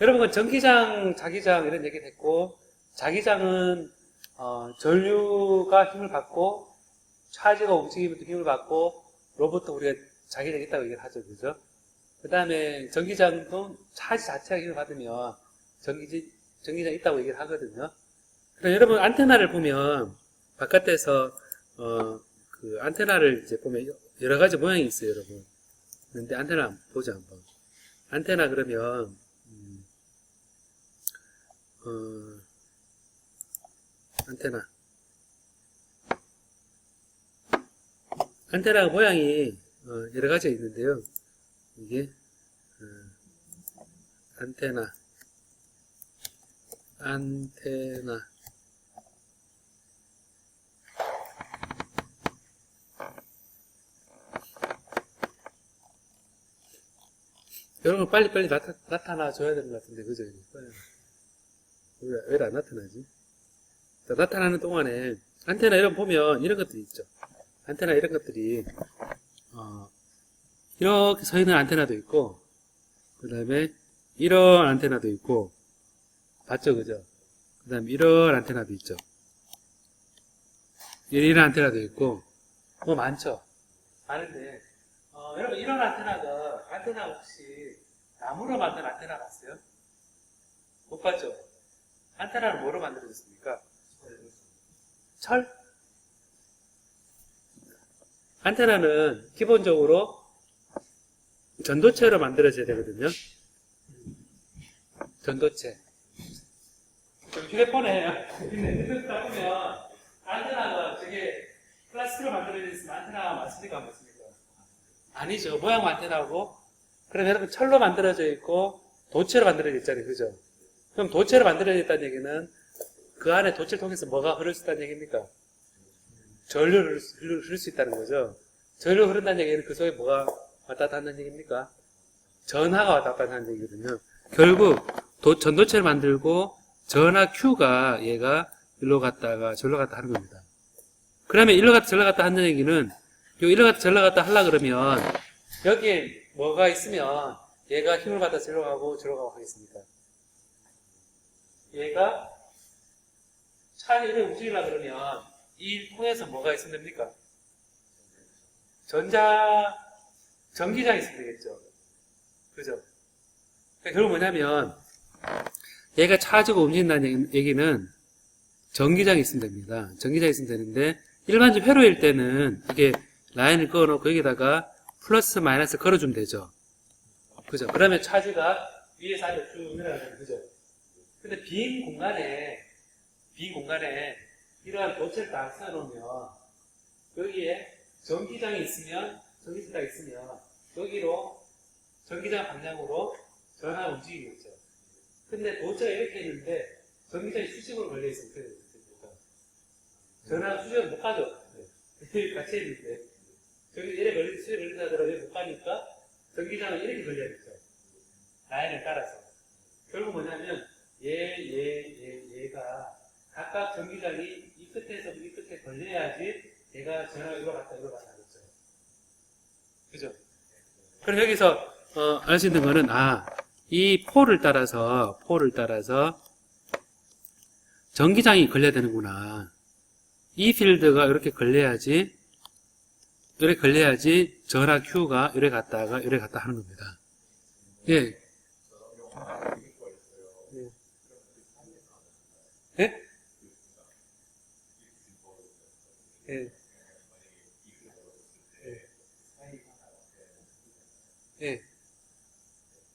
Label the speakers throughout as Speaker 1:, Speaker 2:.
Speaker 1: 여러분, 전기장, 자기장 이런 얘기 했고, 자기장은 어, 전류가 힘을 받고, 차지가 움직이면서 힘을 받고, 로봇도 우리가 자기장이 있다고 얘기를 하죠. 그죠? 그 다음에 전기장도 차지 자체가 힘을 받으면 전기지, 전기장이 있다고 얘기를 하거든요. 그럼 여러분, 안테나를 보면, 바깥에서, 어, 그 안테나를 이제 보면 여러 가지 모양이 있어요, 여러분. 근데 안테나 보자, 한번. 안테나 그러면, 음, 어, 안테나. 안테나 모양이 어, 여러 가지가 있는데요. 이게 어, 안테나, 안테나. 여러분 빨리빨리 나타, 나타나 줘야 되는 것 같은데 그죠? 왜 안 나타나지? 자, 나타나는 동안에 안테나 이런 거 보면 이런 것들이 있죠. 안테나 이런 것들이 어, 이렇게 서 있는 안테나도 있고 그 다음에 이런 안테나도 있고 봤죠 그죠? 그 다음에 이런 안테나도 있죠. 이런 안테나도 있고 뭐 많죠. 많은데 어, 여러분 이런 안테나가 안테나 혹시 나무로 만든 안테나 봤어요? 못 봤죠? 안테나는 뭐로 만들어졌습니까? 철? 안테나는 기본적으로 전도체로 만들어져야 되거든요. 전도체. 좀 휴대폰에 핸드폰 보면 안테나가 되게 플라스틱으로 만들어져 있으면 안테나가 맞습니까? 안 맞습니까? 아니죠. 모양 안테나고 그럼 여러분 철로 만들어져 있고 도체로 만들어져 있잖아요. 그죠? 그럼 도체로 만들어져 있다는 얘기는 그 안에 도체를 통해서 뭐가 흐를 수 있다는 얘기입니까? 전류를 흐를 수- 흐를 수 있다는 거죠. 전류 흐른다는 얘기는 그 속에 뭐가 왔다 갔다 한다는 얘기입니까? 전하가 왔다 갔다 하는 얘기거든요. 결국 도- 전도체를 만들고 전하 Q가 얘가 일로 갔다가 절로 갔다 하는 겁니다. 그러면 일로 갔다 절로 갔다 하는 얘기는 요 일로 갔다 절로 갔다 하려 그러면 여기에 뭐가 있으면 얘가 힘을 받아 절로 가고 절로 가고 하겠습니까? 얘가 차를 움직이려 그러면 이 통해서 뭐가 있으면 됩니까? 전자 전기장이 있으면 되겠죠. 그죠? 그러니까 결국 뭐냐면 얘가 차지고 움직인다는 얘기는 전기장이 있으면 됩니다. 전기장이 있으면 되는데 일반적 회로일 때는 이게 라인을 그어놓고 여기다가 플러스 마이너스 걸어주면 되죠. 그죠? 그러면 차지가 위에서 아래로 쭉 내려가는 그죠? 근데 빈 공간에 빈 공간에 이러한 도체를 딱 세워놓으면 여기에 전기장이 있으면 딱 있으면 여기로 전기장 방향으로 전화 움직이겠죠. 근데 도체가 이렇게 있는데 전기장이 수직으로 걸려 있으면 어떻게 됩니까? 전화가 수직으로 못 가죠. 네. 같이 있는데 저기 이래 걸리 수직 걸린다 하더라도 못 가니까 전기장은 이렇게 걸려야겠죠. 라인을 따라서. 결국 뭐냐면 얘, 얘, 얘, 얘가 각각 전기장이 이 끝에서 이 끝에 걸려야지 얘가 전화가 이로 갔다 이로 갔다 하겠죠. 그죠? 그럼 여기서 어, 알 수 있는 거는 아, 이 폴을 따라서 폴을 따라서 전기장이 걸려야 되는구나. 이 필드가 이렇게 걸려야지 이렇게 걸려야지 전화 Q가 이래 갔다가 이래 갔다 하는 겁니다. 예. 예? 예. 예.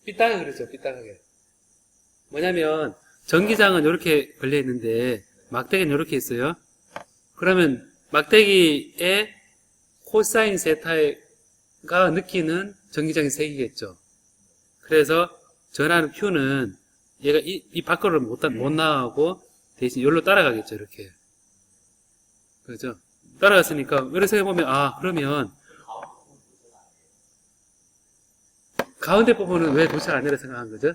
Speaker 1: 삐딱하게 그러죠, 삐딱하게. 뭐냐면, 전기장은 이렇게 걸려 있는데, 막대기는 이렇게 있어요. 그러면, 막대기에 코사인 세타가 느끼는 전기장의 색이겠죠. 그래서, 전하는 Q는, 얘가 이, 이 밖으로 못, 나- 못 나가고, 대신 여기로 따라가겠죠, 이렇게. 그죠? 따라갔으니까, 이렇게 생각해보면, 아, 그러면, 가운데 부분은 왜 도체가 아니라 생각한 거죠?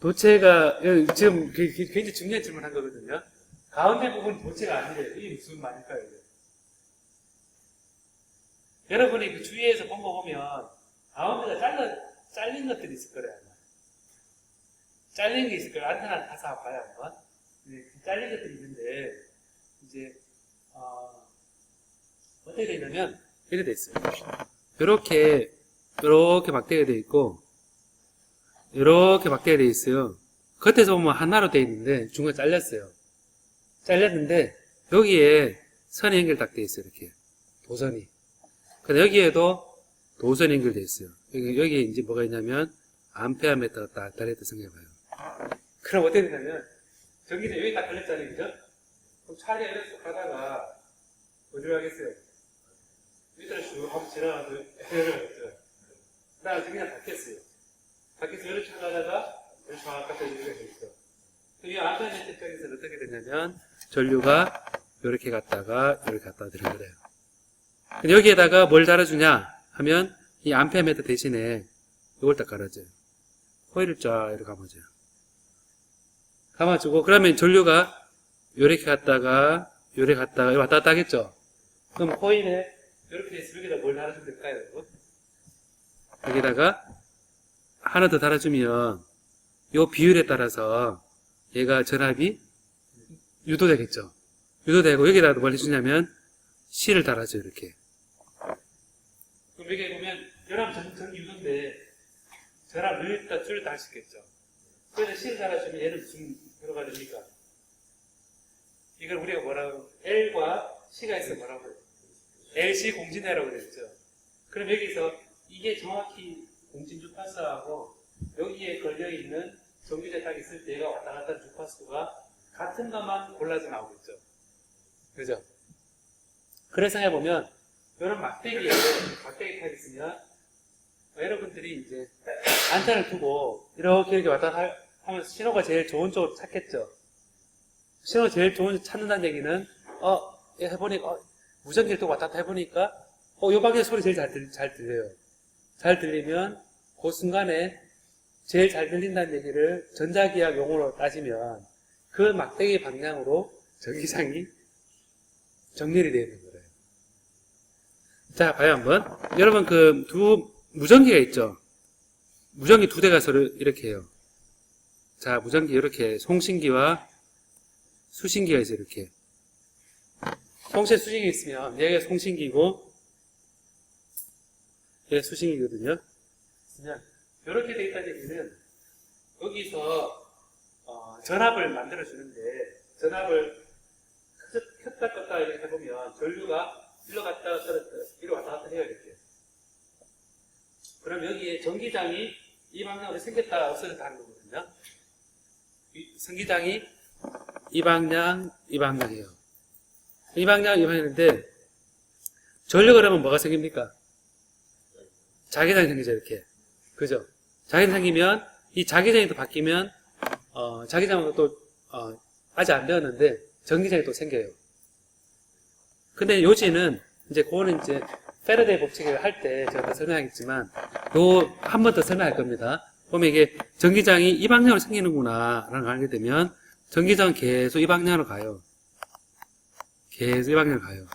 Speaker 1: 도체가 예, 지금 그- 그- 굉장히 중요한 질문을 한 거거든요. 가운데 부분 도체가 아니래요. 이게 무슨 말일까요? 여러분이 그 주위에서 본 거 보면 가운데가 잘라 잘린 것들이 있을 거래요. 잘린 게 있을 거예요. 안테나 가서 봐요, 한번. 네, 잘린 것들이 있는데, 이제, 어, 어떻게 되냐면, 이렇게 돼 있어요. 요렇게, 요렇게 막대가 돼 있고, 요렇게 막대가 돼 있어요. 겉에서 보면 하나로 돼 있는데, 중간에 잘렸어요. 잘렸는데, 여기에 선이 연결 딱 돼 있어요, 이렇게. 도선이. 근데 여기에도 도선이 연결돼 있어요. 여기, 여기 이제 뭐가 있냐면, 암페어미터가 딱 달려있다 생각해봐요. 그럼 어떻게 되냐면, 전기세 여기 딱 걸렸잖아요, 그죠? 그럼 차례 이렇게 가다가, 어디로 가겠어요? 한번 지나가서. 그 다음에 그냥 닫겠어요. 닫겠어, 이렇게 가다가, 이렇게 이렇게 있어. 이 암페어미터 입장에서는 어떻게 되냐면, 전류가 이렇게 갔다가, 이렇게 갔다 들은 거래요. 여기에다가 뭘 달아주냐 하면 이 암페어미터 대신에 이걸 딱 깔아줘요. 코일을 쫙 이렇게 감아줘요. 감아주고 그러면 전류가 요렇게 갔다가 요렇게 갔다가 왔다 갔다 하겠죠. 그럼 코일에 이렇게 해서 여기다 뭘 달아주면 될까요? 여러분? 여기다가 하나 더 달아주면 요 비율에 따라서 얘가 전압이 유도되겠죠. 유도되고 여기다 뭘 해주냐면 C를 달아줘요 이렇게. 그럼 여기 보면 열압 전, 전기 유도인데 전압 늘렸다 줄였다 할 수 있겠죠. 그래서 C를 달아주면 얘는 무슨 결과가 됩니까? 이걸 우리가 뭐라고 L과 C가 있어 뭐라고 해요? LC 공진회라고 그랬죠. 그럼 여기서 이게 정확히 공진 주파수하고 여기에 걸려있는 전기제 딱 있을 때 얘가 왔다 갔다 주파수가 같은 것만 골라서 나오겠죠. 그죠? 그래서 해보면 이런 막대기에 막대기 탑 있으면 어, 여러분들이 이제 안테나를 두고 이렇게 이렇게 왔다 갔다 할- 하면서 신호가 제일 좋은 쪽으로 찾겠죠. 신호가 제일 좋은 쪽 찾는다는 얘기는 어얘 해보니까 어, 무전기를 왔다 갔다 해보니까 어 요 방향 소리 제일 잘, 들, 잘 들려요. 잘 들리면 그 순간에 제일 잘 들린다는 얘기를 전자기학 용어로 따지면 그 막대기 방향으로 전기장이 정렬이 되어 있는 거예요. 자, 봐요, 한번. 여러분, 그, 두, 무전기가 있죠? 무전기 두 대가 서로 이렇게 해요. 자, 무전기 이렇게, 송신기와 수신기가 있어요, 이렇게. 송신, 수신기 있으면, 얘가 송신기고, 얘가 수신기거든요. 그냥, 이렇게 돼 있다는 얘기는, 여기서, 어, 전압을 만들어 주는데, 전압을 켰다 껐다 이렇게 해보면 전류가 일로 갔다 떨어졌다 이리 왔다 갔다 해요 이렇게. 그럼 여기에 전기장이 이 방향으로 생겼다 없어졌다 하는 거거든요. 이 전기장이 이 방향 이 방향이에요 이 방향 이 방향인데 전류 그러면 뭐가 생깁니까? 자기장이 생기죠 이렇게 그죠? 자기장 생기면 이 자기장이 또 바뀌면 어, 자기장은 또 어, 아직 안 배웠는데 전기장이 또 생겨요. 근데 요지는 이제 그거는 이제 페르데이 법칙을 할 때 제가 더 설명하겠지만 요 한 번 더 설명할 겁니다. 보면 이게 전기장이 이 방향으로 생기는구나 라는 걸 알게 되면 전기장은 계속 이 방향으로 가요. 계속 이 방향으로 가요.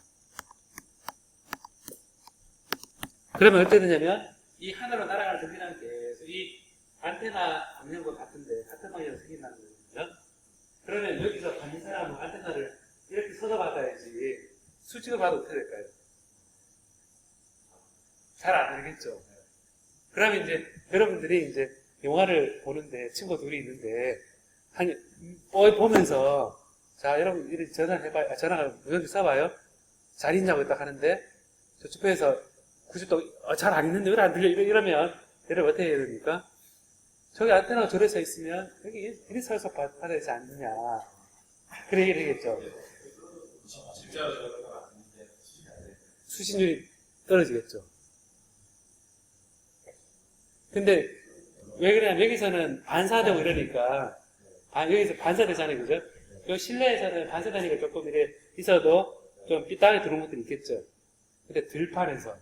Speaker 1: 그러면 어떻게 되냐면 이 하늘로 날아가는 전기장은 계속 이 안테나 방향과 같은데 같은 방향으로 생긴다는 거거든요. 그러면 여기서 받는 사람은 안테나를 이렇게 서서 받아야지 수직을 봐도 어떻게 될까요? 잘 안 되겠죠. 그러면 이제 여러분들이 이제 영화를 보는데 친구 둘이 있는데 한 보- 보면서 자 여러분 이렇게 전화를 해봐요. 아, 전화를 무전기 써봐요. 잘 있냐고 딱 하는데 저쪽 에서 90도 잘안 있는데 왜 안 들려 이러- 이러 면 여러분 어떻게 해야 됩니까? 저기 안테나가 저래 서 있으면 여기 이리 서서 받- 받아야 되지 않느냐 그래 얘기를 하겠죠. 수신율이 떨어지겠죠. 근데 왜 그러냐면 여기서는 반사되고 이러니까 아 여기서 반사되잖아요 그죠? 요 실내에서는 반사되니까 조금 이래 있어도 좀 삐딱하게 들어온 것들이 있겠죠. 근데 들판에서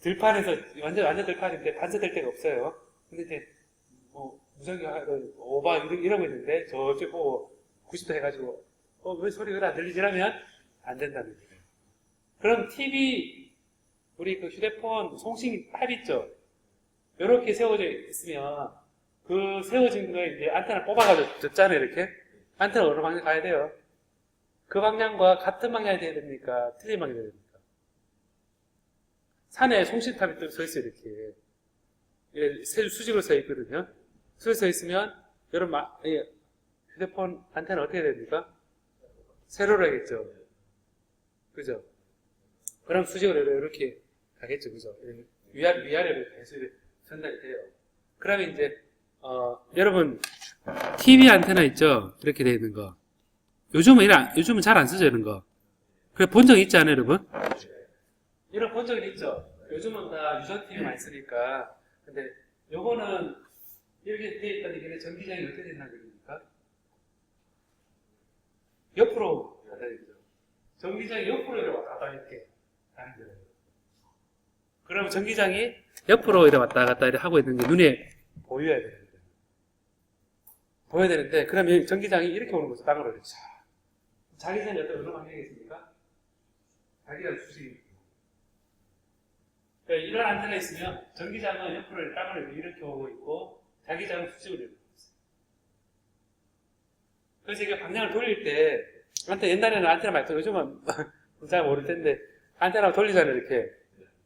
Speaker 1: 들판에서 완전 완전 들판인데 반사될 데가 없어요. 근데 이제 뭐 무전기가 오바 이러- 이러고 있는데 저쪽 보고 90도 해가지고 어 왜 소리가 안 들리지? 라면 안 된다는 얘기예요. 그럼 TV 우리 그 휴대폰 송신 탑 있죠? 이렇게 세워져 있으면 그 세워진 거에 이제 안테나 뽑아가지고 줬잖아요, 이렇게. 안테나 어느 방향 가야 돼요? 그 방향과 같은 방향이 돼야 됩니까? 틀린 방향이 돼야 됩니까? 산에 송신탑이 또 서 있어요, 이렇게. 예, 세- 수직으로 서 있거든요. 수직으로 서 있으면, 여러분, 마- 예, 휴대폰 안테나 어떻게 됩니까? 세로로 하겠죠. 그죠? 그럼 수직으로 이렇게 가겠죠. 그죠? 위아래, 위아래로 계속 전달이 돼요. 그러면 이제, 어, 여러분, TV 안테나 있죠? 이렇게 되어 있는 거. 요즘은, 이런, 요즘은 잘 안 쓰죠, 이런 거. 그래, 본 적 있지 않아요, 여러분? 이런 본 적은 있죠? 요즘은 다 유선 TV 많이 쓰니까. 근데, 요거는, 이렇게 되어 있다는 게 전기장이 어떻게 된다는 겁니까? 옆으로 가다 되죠. 전기장이 옆으로 이렇게 왔다 이렇게 가는 거예요. 그러면 전기장이 옆으로 이렇게 왔다 갔다 이렇게 하고 있는 게 눈에 보여야 거예요. 보여야 되는데, 그러면 이 전기장이 이렇게 오는 거죠. 땅으로 이렇게. 자. 자기장이 어떤 어느 방향에 있습니까? 자기장 수직이. 그러니까 이런 안테나 있으면 전기장은 옆으로 땅으로 이렇게 오고 있고, 자기장은 수직으로 이렇게 오고 있어요. 그래서 이게 방향을 돌릴 때, 안테 옛날에는 안테나 말고 요즘은 잘 모를 텐데, 안테나 돌리잖아요, 이렇게.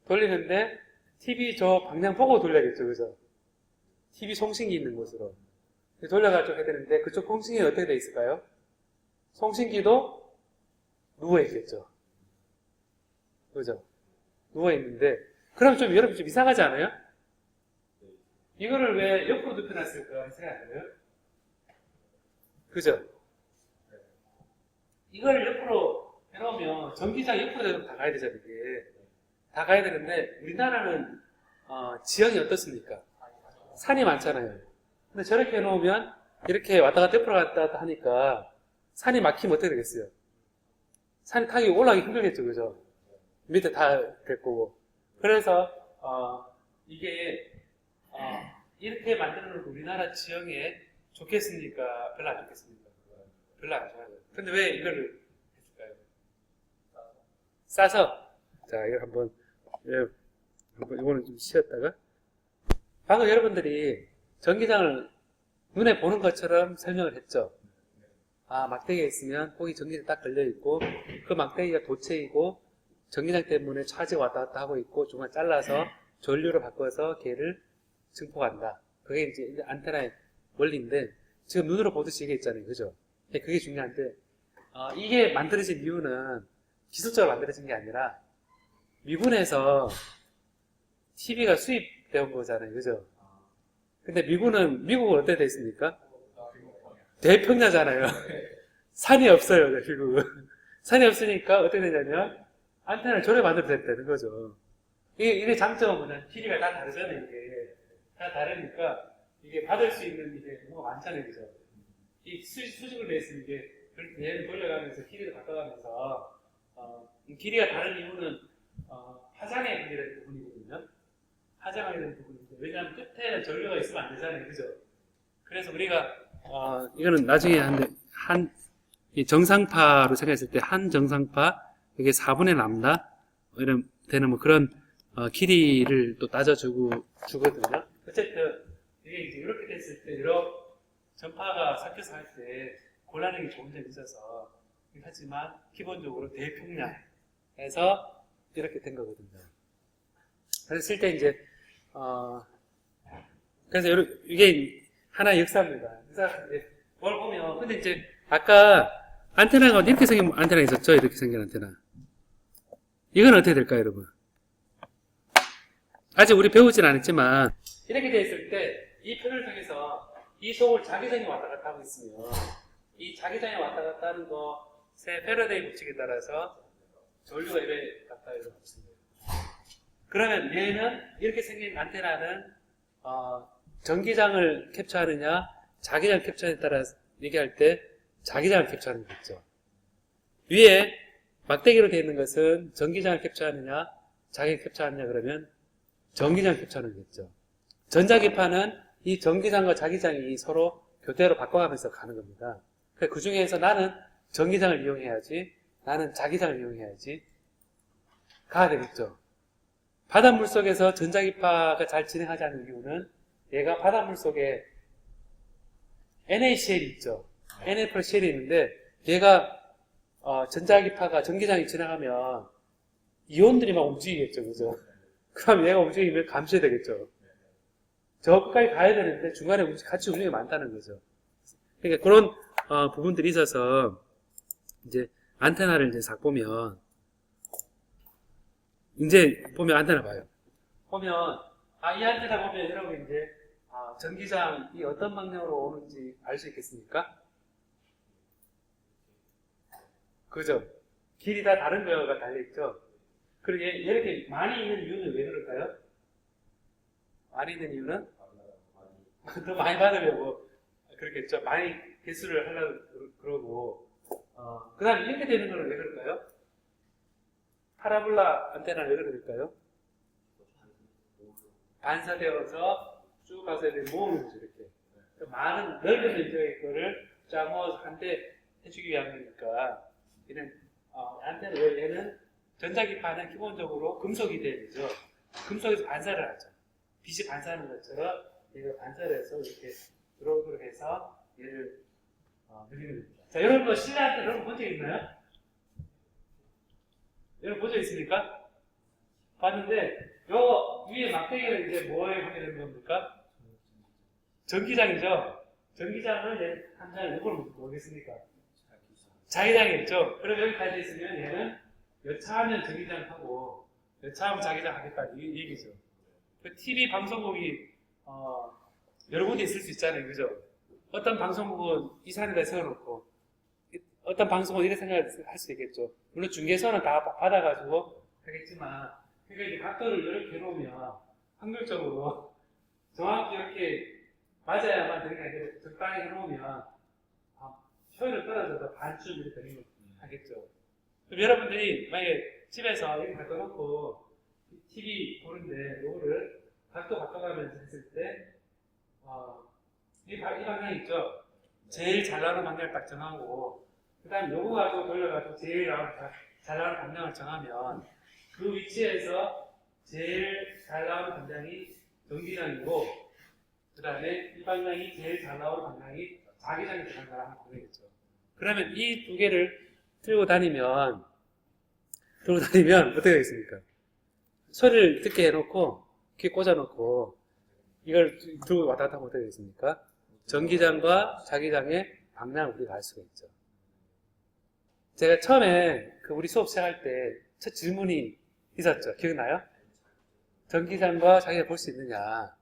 Speaker 1: 돌리는데, TV 저 방향 보고 돌려야겠죠, 그죠? TV 송신기 있는 곳으로. 돌려가지고 해야 되는데, 그쪽 송신기는 어떻게 돼 있을까요? 송신기도 누워 있겠죠. 그죠? 누워 있는데, 그럼 좀 여러분 좀 이상하지 않아요? 이거를 왜 옆으로 눕혀놨을까 생각 안 해요? 그죠? 이걸 옆으로 해놓으면 전기장 옆으로 다 가야 되잖아요, 이게. 다 가야 되는데, 우리나라는, 어, 지형이 어떻습니까? 산이 많잖아요. 근데 저렇게 해놓으면, 이렇게 왔다 갔다 옆으로 갔다 하니까, 산이 막히면 어떻게 되겠어요? 산이 타기 올라가기 힘들겠죠, 그죠? 밑에 다 될 거고. 그래서, 어, 이게, 어, 이렇게 만드는 우리나라 지형에 좋겠습니까? 별로 안 좋겠습니까? 별로 안 좋아요. 근데 왜 이거를 해줄까요? 싸서. 자, 이거 한번, 예, 한번, 이거는 좀 쉬었다가. 방금 여러분들이 전기장을 눈에 보는 것처럼 설명을 했죠. 아, 막대기가 있으면 거기 전기가 딱 걸려있고, 그 막대기가 도체이고, 전기장 때문에 차지가 왔다 갔다 하고 있고, 중간 잘라서 전류로 바꿔서 걔를 증폭한다. 그게 이제 안테나의 원리인데, 지금 눈으로 보듯이 이게 있잖아요. 그죠? 근데 그게 중요한데, 어, 이게 만들어진 이유는 기술적으로 만들어진 게 아니라, 미군에서 TV가 수입되어 온 거잖아요. 그죠? 근데 미군은, 미국은 어떻게 돼 있습니까? 대평야잖아요. 산이 없어요, 미국은. 산이 없으니까 어떻게 되냐면, 안테나를 저래 만들어 됐다는 거죠. 이게, 이게 장점은 뭐냐, TV가 다 다르잖아요, 이게. 다 다르니까, 이게 받을 수 있는 이게 뭐가 많잖아요, 그죠? 이 수, 수직을 내 있으면 이게, 그렇게 얘를 돌려가면서 길이를 바꿔가면서, 어, 이 길이가 다른 이유는, 어, 화장에 관계된 부분이 화장하게 되는 부분인데, 왜냐하면 끝에 전류가 있으면 안 되잖아요, 그죠? 그래서 우리가, 어, 이거는 나중에 한, 한, 이 정상파로 생각했을 때, 한 정상파, 이게 4분의 람다, 이런, 되는 뭐 그런, 어, 길이를 또 따져주고, 주거든요. 어쨌든, 이게 이제 이렇게 됐을 때, 이런 전파가 섞여서 할 때, 곤란하게 좋은 점이 있어서, 하지만, 기본적으로 대평양에서 이렇게 된 거거든요. 그래서 쓸때 이제, 어, 그래서 여러- 이게 하나의 역사입니다. 그래서 뭘 보면, 근데 이제 아까 안테나가 이렇게 생긴 안테나 있었죠? 이렇게 생긴 안테나. 이건 어떻게 될까요, 여러분? 아직 우리 배우진 않았지만, 이렇게 돼 있을 때, 이 표를 통해서 이 속을 자기장이 왔다 갔다 하고 있으면, 이 자기장이 왔다 갔다 하는 것의 페러데이 법칙에 따라서 전류가 이래 갔다 이래 없습니다. 그러면 얘는 이렇게 생긴 안테나는 어, 전기장을 캡처하느냐, 자기장 캡처에 따라 얘기할 때 자기장을 캡처하는 거겠죠. 위에 막대기로 되어 있는 것은 전기장을 캡처하느냐, 자기장 캡처하느냐 그러면 전기장 캡처하는 거겠죠. 전자기파는 이 전기장과 자기장이 서로 교대로 바꿔가면서 가는 겁니다. 그 중에서 나는 전기장을 이용해야지, 나는 자기장을 이용해야지, 가야 되겠죠. 바닷물 속에서 전자기파가 잘 진행하지 않는 이유는 얘가 바닷물 속에 NaCl이 있죠. NaCl이 있는데 얘가 어, 전자기파가 전기장이 지나가면 이온들이 막 움직이겠죠. 그죠? 그럼 얘가 움직이면 감소해야 되겠죠. 저 끝까지 가야 되는데 중간에 같이 움직임이 많다는 거죠. 그러니까 그런 어, 부분들이 있어서 이제 안테나를 이제 싹 보면 이제 보면 안테나 봐요. 보면 아, 이 안테나 보면 여러분 이제 아, 전기장이 어떤 방향으로 오는지 알 수 있겠습니까? 그죠? 길이 다 다른 거가 달려있죠? 그리고 얘- 이렇게 많이 있는 이유는 왜 그럴까요? 많이 있는 이유는? 더 많이 받으면 뭐, 그렇겠죠. 많이 개수를 하려고 그러- 그러고, 어, 그 다음에 이렇게 되는 거는 왜 그럴까요? 파라볼라 안테나는 왜 그럴까요? 반사되어서 쭉 가서 이렇게 모으는 거죠, 이렇게. 그 많은 넓은 면적의 거를 쫙 모아서 한대 해주기 위함이니까, 얘는, 어, 안테나, 왜 얘는 전자기파는 기본적으로 금속이 돼야 되죠. 금속에서 반사를 하죠. 빛이 반사하는 것처럼 얘가 반사를 해서 이렇게 드로그를 해서 얘를 어, 늘리는 겁니다. 자, 여러분 안테나 여러분 본적 있나요? 여러분 본적 있습니까? 봤는데 요 위에 막대기는 이제 뭐에 하게 되는 겁니까? 전기장이죠. 전기장은 얘 한장 이걸 뭐겠습니까? 자기장이겠죠. 그럼 여기 달려 있으면 얘는 여차하면 전기장 하고 여차하면 자기장 하겠다 이이 얘기죠. 그 TV 방송국이 어, 여러 군데 있을 수 있잖아요, 그죠? 어떤 방송국은 이 산에다 세워놓고 이- 어떤 방송은 이렇게 생각할 수 있겠죠. 물론 중개선은 다 바- 받아가지고 하겠지만 그러니까 이제 각도를 이렇게 해놓으면 확률적으로 정확히 이렇게 맞아야만 되는 게 아니라 적당히 해놓으면 아, 효율을 떨어져서 반쯤 이렇게 되는 거 하겠죠. 그럼 여러분들이 만약에 집에서 이렇게 갖다 놓고 TV 보는데 요거를 각도 바꿔가면서 했을 때 어, 이, 방- 이 방향 있죠? 제일 잘 나오는 방향을 딱 정하고 그 다음 요거 가지고 돌려가지고 제일 잘 나오는 방향을 정하면 그 위치에서 제일 잘 나오는 방향이 전기장이고 그 다음에 이 방향이 제일 잘 나오는 방향이 자기장이 들어간다고 하면 되겠죠. 그러면 이 두 개를 들고 다니면 들고 다니면 어떻게 되겠습니까? 소리를 듣게 해놓고 귀에 꽂아놓고 이걸 들고 왔다 갔다 하면 어떻게 되겠습니까? 전기장과 자기장의 방향을 우리가 알 수가 있죠. 제가 처음에 그 우리 수업 시작할 때 첫 질문이 있었죠. 기억나요? 전기장과 자기가 볼 수 있느냐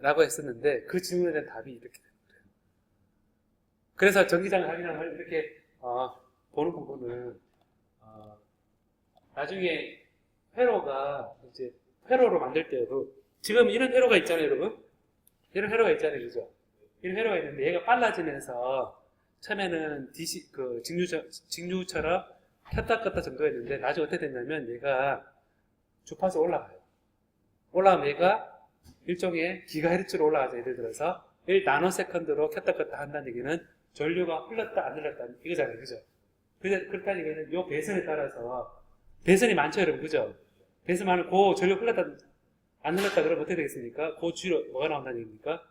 Speaker 1: 라고 했었는데 그 질문에 대한 답이 이렇게 거예요. 그래서 전기장, 자기장을 이렇게 어, 보는 부분은 어, 나중에 회로가 이제 회로로 만들 때도 지금 이런 회로가 있잖아요, 여러분. 이런 회로가 있잖아요, 그죠? 이런 회로가 있는데 얘가 빨라지면서 처음에는 DC 그 직류 직류처럼 켰다 껐다 정도였는데 나중에 어떻게 됐냐면 얘가 주파수 올라가요. 올라가면 얘가 일종의 기가헤르츠로 올라가죠. 예를 들어서 1 나노세컨드로 켰다 껐다 한다는 얘기는 전류가 흘렀다 안 흘렀다 이거잖아요, 그죠? 그렇다는 얘기는 요 배선에 따라서 배선이 많죠, 여러분, 그죠? 배선 많은 그 전류 흘렀다 안 흘렀다 그러면 어떻게 되겠습니까? 그 주로 뭐가 나온다는 얘기입니까?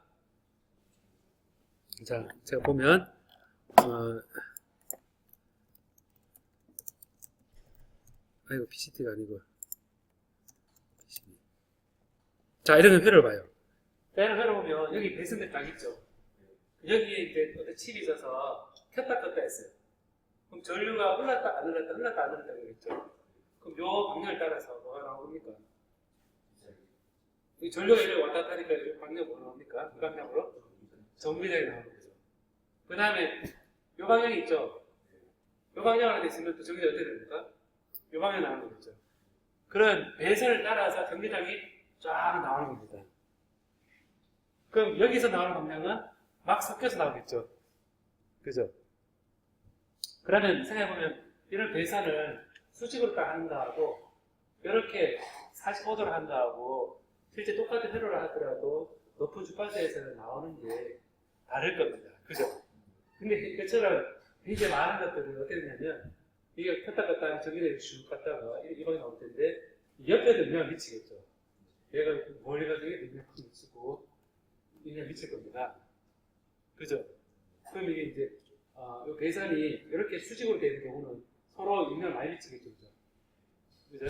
Speaker 1: 자, 제가 보면 어, 아이고 PCT가 아니고. 자, 이런 회를 봐요. 자, 이런 회를 보면 여기 배선들 딱 있죠. 여기에 이제 어떤 칩이 있어서 켰다 껐다 했어요. 그럼 전류가 흘렀다 안 흘렀다 흘렀다 안 흘렀다 그랬죠. 그럼 요 방향을 따라서 뭐가 나옵니까? 이 전류가 이렇게 왔다 갔다 하니까 이 방향 뭐 나옵니까? 이 방향으로? 전기장이 나오는 거죠. 그 다음에 요 방향이 있죠. 요 방향으로 됐으면 또 전기장이 어떻게 됩니까? 요 방향 나오는 거죠. 그런 배선을 따라서 전기장이 쫙 나오는 겁니다. 그럼 여기서 나오는 방향은 막 섞여서 나오겠죠. 그죠? 그러면 생각해보면 이런 배선을 수직으로 딱 한다 하고 이렇게 45도로 한다 하고 실제 똑같은 회로를 하더라도 높은 주파수에서는 나오는 게 다를 겁니다. 그죠? 근데 이것처럼 굉장히 많은 것들은 어떻게 되냐면 이게 껐다 하면 저기를 쭉 갔다가 이, 이 방향 나올 텐데 옆에 들면 미치겠죠. 얘가 멀리 가서 이게 능력 미치고 그냥 미칠 겁니다. 그죠? 그럼 이게 이제 어, 이 배선이 이렇게 수직으로 되는 경우는 서로 영향을 많이 미치겠죠. 그죠? 그죠?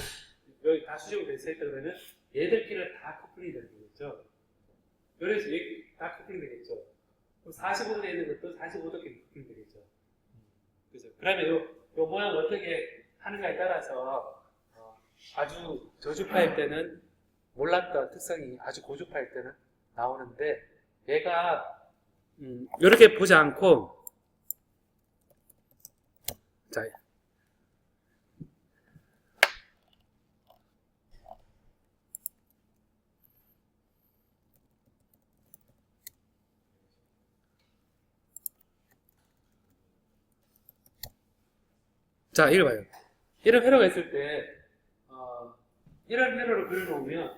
Speaker 1: 여기 다 수직으로 돼 있다 그러면 얘들끼리 다 커플링이 되는 거겠죠. 그래서 얘다 커플링 되겠죠. 그럼 45도 되어 있는 것도 45도 커플링 되겠죠. 그죠? 그러면 요, 요 모양 어떻게 하는가에 따라서 어, 아주 저주파일 때는 몰랐던 특성이 아주 고주파일 때는 나오는데 얘가 음, 이렇게 보지 않고 자 자, 이거 봐요. 이런 회로가 있을 때, 어, 이런 회로를 그려놓으면,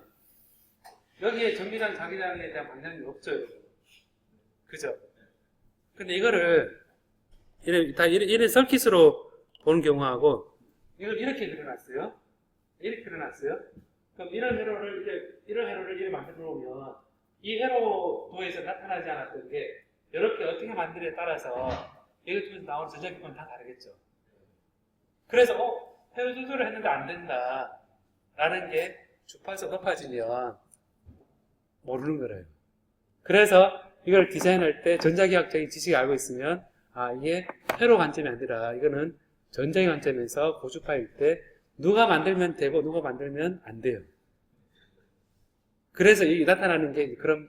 Speaker 1: 여기에 전기장, 자기장에 대한 방향이. 여러분. 그죠? 근데 이거를, 이런, 다 이런, 이런 서킷으로 보는 경우하고, 이걸 이렇게 그려놨어요. 이렇게 그려놨어요. 그럼 이런 회로를, 이렇게, 이런 회로를 이렇게 만들어 놓으면, 이 회로도에서 나타나지 않았던 게, 이렇게 어떻게 만드냐에 따라서, 이것 중에서 나오는 전자기법은 다 다르겠죠. 그래서 어, 회로 조절을 했는데 안 된다. 라는 게 주파수가 높아지면 모르는 거래요. 그래서 이걸 디자인할 때 전자기학적인 지식을 알고 있으면 아 이게 회로 관점이 아니라 이거는 전자기 관점에서 고주파일 때 누가 만들면 되고 누가 만들면 안 돼요. 그래서 이 나타나는 게 그런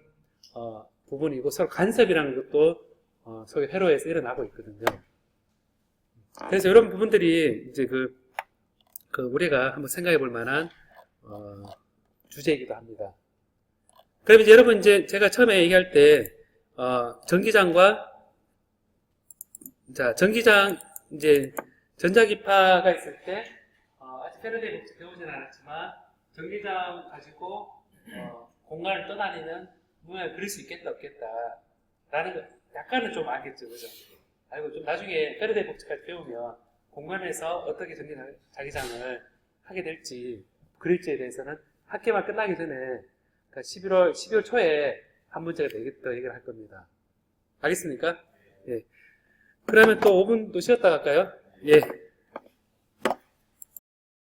Speaker 1: 어, 부분이고 서로 간섭이라는 것도 어, 소위 회로에서 일어나고 있거든요. 그래서 이런 부분들이 이제 그, 그 우리가 한번 생각해 볼 만한 어, 주제이기도 합니다. 그럼 이제 여러분 이제 제가 처음에 얘기할 때 어, 전기장과 자 전기장 이제 전자기파가 있을 때 어, 아직 페르데이 법칙 배우진 않았지만 전기장 가지고 어, 공간을 떠다니는 모양을 그릴 수 있겠다 없겠다 라는 거 약간은 좀 알겠죠 그죠? 알고 좀 나중에 페르데이 법칙까지 배우면 공간에서 어떻게 전기 자기장을 하게 될지 그릴지에 대해서는 학기만 끝나기 전에 그러니까 11월 12월 초에 한 문제가 되겠다 얘기를 할 겁니다. 알겠습니까? 예. 그러면 또 5분 또 쉬었다 갈까요? 예.